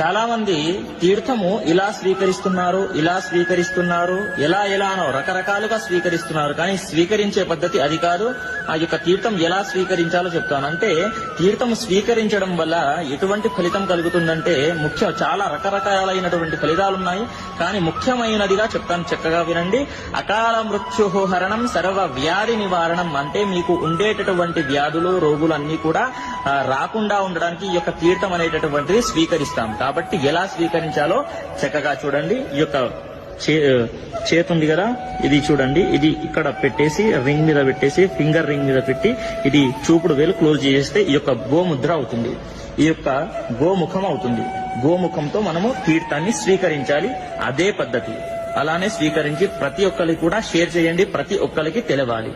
చాలా మంది తీర్థము ఇలా స్వీకరిస్తున్నారు ఇలా స్వీకరిస్తున్నారు ఎలా ఎలానో రకరకాలుగా స్వీకరిస్తున్నారు. కానీ స్వీకరించే పద్ధతి అది కాదు. ఆ యొక్క తీర్థం ఎలా స్వీకరించాలో చెప్తాను. అంటే తీర్థం స్వీకరించడం వల్ల ఎటువంటి ఫలితం కలుగుతుందంటే ముఖ్య చాలా రకరకాలైనటువంటి ఫలితాలు ఉన్నాయి కానీ ముఖ్యమైనదిగా చెప్తాను చక్కగా వినండి. అకాల మృత్యుహరణం సర్వ వ్యాధి నివారణం అంటే మీకు ఉండేటటువంటి వ్యాధులు రోగులు అన్ని కూడా రాకుండా ఉండడానికి ఈ యొక్క తీర్థం అనేటటువంటిది స్వీకరిస్తాం. కాబట్టి ఎలా స్వీకరించాలో చక్కగా చూడండి. ఈ యొక్క చే- చేతి ఉంది కదా? ఇది చూడండి. ఇది ఇక్కడ పెట్టేసి రింగ్ మీద పెట్టేసి ఫింగర్ రింగ్ మీద పెట్టి ఇది చూపుడు వేలు క్లోజ్ చేస్తే ఈ యొక్క గోముద్ర అవుతుంది. ఈ యొక్క గోముఖం అవుతుంది. గోముఖంతో మనము తీర్థాన్ని స్వీకరించాలి. అదే పద్ధతి. అలానే స్వీకరించి ప్రతి ఒక్కరికి కూడా షేర్ చేయండి. ప్రతి ఒక్కరికి తెలవాలి.